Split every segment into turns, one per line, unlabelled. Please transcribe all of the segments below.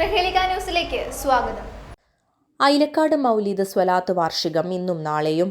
Prahelika ന്യൂസിലേക്ക് സ്വാഗതം.
അയിലക്കാട് മൗലീദ് സ്വലാത്ത് വാർഷികം ഇന്നും നാളെയും.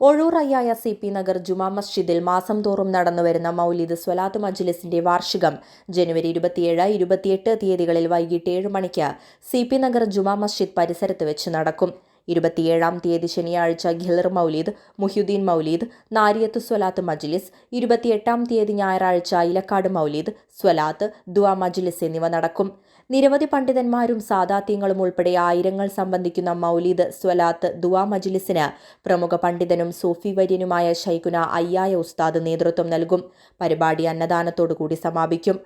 ഒഴൂറയ്യായ സി പി നഗർ ജുമാ മസ്ജിദിൽ മാസം തോറും നടന്നുവരുന്ന മൗലീദ് സ്വലാത്ത് മജ്ലിസിന്റെ വാർഷികം ജനുവരി ഇരുപത്തിയേഴ് ഇരുപത്തിയെട്ട് തീയതികളിൽ വൈകിട്ട് ഏഴ് മണിക്ക് സി പി നഗർ ജുമാ മസ്ജിദ് പരിസരത്ത് വെച്ച് നടക്കും. ഇരുപത്തിയേഴാം തീയതി ശനിയാഴ്ച ഖിലർ മൗലീദ് മുഹ്യുദ്ദീൻ മൗലീദ് നാരിയത്ത് സ്വലാത്ത് മജ്ലിസ് ഇരുപത്തിയെട്ടാം തീയതി ഞായറാഴ്ച ഇലക്കാട് മൗലീദ് സ്വലാത്ത് ദുവാ മജ്ലിസ് എന്നിവ നടക്കും. നിരവധി പണ്ഡിതന്മാരും സാദാത്യങ്ങളും ഉൾപ്പെടെ ആയിരങ്ങൾ സംബന്ധിക്കുന്ന മൗലീദ് സ്വലാത്ത് ദുവാ മജ്ലിസിന് പ്രമുഖ പണ്ഡിതനും സൂഫി വര്യനുമായ ഷൈഖുന അയ്യായ ഉസ്താദ് നേതൃത്വം നൽകും. പരിപാടി അന്നദാനത്തോടു കൂടി സമാപിക്കും.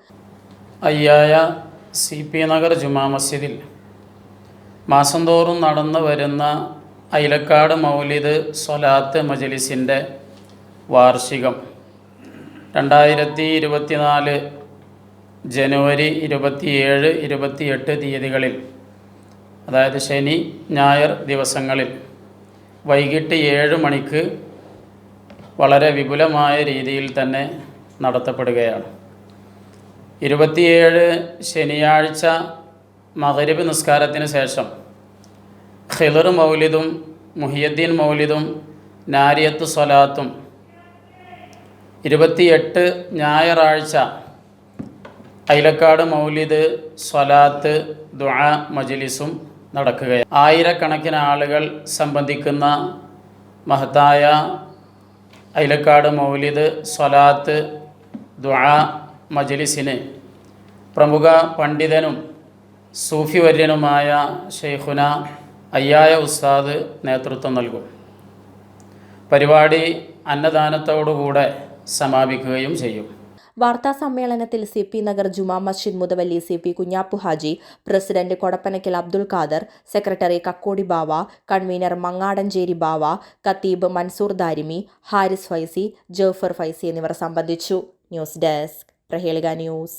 അയ്യായ സി പി നഗർ ജുമാ മസ്ജിദിൽ മാസം തോറും നടന്നു വരുന്ന അയിലക്കാട് മൗലിദ് സ്വലാത്ത് മജലിസിന്റെ വാർഷികം. രണ്ടായിരത്തി ഇരുപത്തിനാല് ജനുവരി ഇരുപത്തിയേഴ് ഇരുപത്തിയെട്ട് തീയതികളിൽ അതായത് ശനി ഞായർ ദിവസങ്ങളിൽ വൈകിട്ട് ഏഴ് മണിക്ക് വളരെ വിപുലമായ രീതിയിൽ തന്നെ നടത്തപ്പെടുകയാണ്. ഇരുപത്തിയേഴ് ശനിയാഴ്ച മകരബ് നിസ്കാരത്തിന് ശേഷം ഖിലർ മൗലിദും മുഹിയദ്ദീൻ മൗലിദും നാരിയത്ത് സ്വലാത്തും ഇരുപത്തിയെട്ട് ഞായറാഴ്ച ഐലക്കാട് മൗലിദ് സ്വലാത്ത് ദുആ മജ്ലിസും നടക്കുകയാണ്. ആയിരക്കണക്കിന് ആളുകൾ സംബന്ധിക്കുന്ന മഹത്തായ ഐലക്കാട് മൗലിദ് സ്വലാത്ത് ദുആ മജ്ലിസിന് പ്രമുഖ പണ്ഡിതനും സൂഫി വര്യനുമായ ഷെയ്ഖുന അയ്യായ ഉസ്താദ് നേതൃത്വം നൽകും. പരിപാടി അന്നദാനത്തോടുകൂടെ സമാപിക്കുകയും ചെയ്യും.
വാർത്താ സമ്മേളനത്തിൽ C P Nagar Juma Masjid മുതവല്ലി C P Kunhappu Haji president Kodappanakkal Abdul Khader secretary Kakkodi Bava convener Mangadancheri Bava കത്തീബ് Mansoor Darimi Haris Faizy Jofar Faizy എന്നിവർ സംബന്ധിച്ചു. News desk Prahelika news.